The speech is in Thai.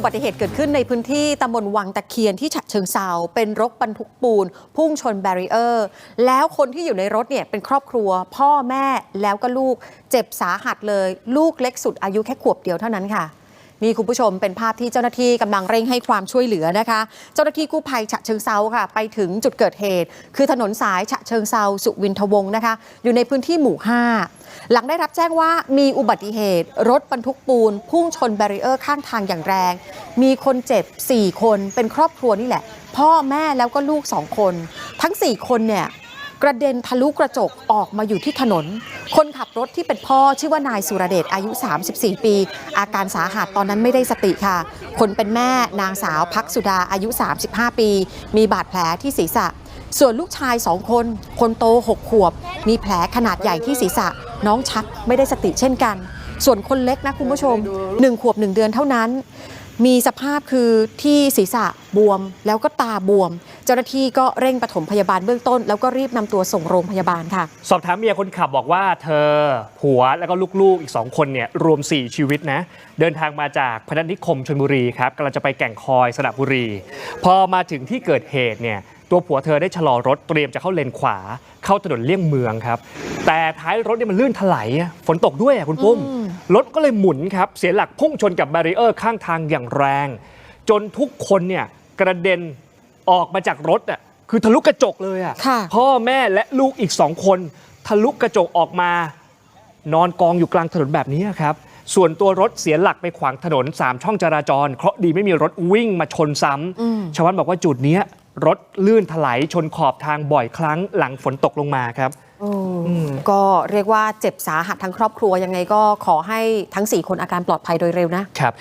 อุบัติเหตุเกิดขึ้นในพื้นที่ตำบลวังตะเคียนที่ฉะเชิงเซาเป็นรถบรรทุกปูน พุ่งชนแบรีเออร์ แล้วคนที่อยู่ในรถเนี่ยเป็นครอบครัว พ่อแม่แล้วก็ลูก เจ็บสาหัสเลย ลูกเล็กสุดอายุแค่ขวบเดียวเท่านั้นค่ะ นี่คุณผู้ชมเป็นภาพที่เจ้าหน้าที่กำลังเร่งให้ความช่วยเหลือนะคะ เจ้าหน้าที่กู้ภัยฉะเชิงเซาค่ะ ไปถึงจุดเกิดเหตุ คือถนนสายฉะเชิงเซาสุวินทวงศ์นะคะ อยู่ในพื้นที่หมู่ 5 หลังได้รับแจ้งว่ามีอุบัติเหตุ รถบรรทุกปูน พุ่งชนแบรีเออร์ข้างทางอย่างแรง มีคนเจ็บ 4 คนเป็นครอบครัวนี่แหละ พ่อแม่แล้วก็ลูก 2 คน ทั้ง 4 คนเนี่ย กระเด็นทะลุกระจกออกมาอยู่ที่ถนน คนขับรถที่เป็นพ่อชื่อว่านายสุรเดชอายุ 34 ปี อาการสาหัสตอนนั้นไม่ได้สติค่ะ คนเป็นแม่นางสาวพักสุดาอายุ 35 ปี มีบาดแผลที่ศีรษะ ส่วนลูกชายสองคน คนโต 6 ขวบ มีแผลขนาดใหญ่ที่ศีรษะ น้องชักไม่ได้สติเช่นกัน ส่วนคนเล็กนะคุณผู้ชม 1 ขวบ 1 เดือนเท่านั้น มีสภาพคือที่ศีรษะบวมแล้วก็ตาบวม เจ้าหน้าที่ก็เร่งปฐมพยาบาลเบื้องต้น แล้วก็รีบนำตัวส่งโรงพยาบาลค่ะ สอบถามเมียคนขับบอกว่าเธอผัวแล้วก็ลูกๆอีก 2 คนเนี่ยรวม 4 ชีวิตนะ เดินทางมาจากพนัสนิคมชนบุรีครับกำลังจะไปแก่งคอยสระบุรี พอมาถึงที่เกิดเหตุเนี่ยตัวผัวเธอได้ชะลอรถเตรียมจะเข้าเลนขวา เข้าถนนเลี่ยงเมืองครับ แต่ท้ายรถเนี่ยมันลื่นถลายฝนตกด้วยคุณปุ้มม รถก็เลยหมุนครับ เสียหลักพุ่งชนกับแบรีเออร์ข้างทางอย่างแรง จนทุกคนเนี่ยกระเด็นออกมาจากรถอะคือทะลุกระจกเลยอะค่ะพ่อแม่และลูกอีกสองคน ทะลุกระจกออกมา นอนกองอยู่กลางถนนแบบนี้ครับ ส่วนตัวรถเสียหลักไปขวางถนน 3 ช่องจราจร เคราะห์ดีไม่มีรถวิ่งมาชนซ้ำชาวบ้านบอกว่าจุดเนี้ยรถลื่นถลายชนขอบทางบ่อยครั้งหลังฝนตกลงมาครับ ก็เรียกว่าเจ็บสาหัสทั้งครอบครัวยังไงก็ขอให้ทั้ง 4 คนอาการปลอดภัยโดยเร็วนะครับ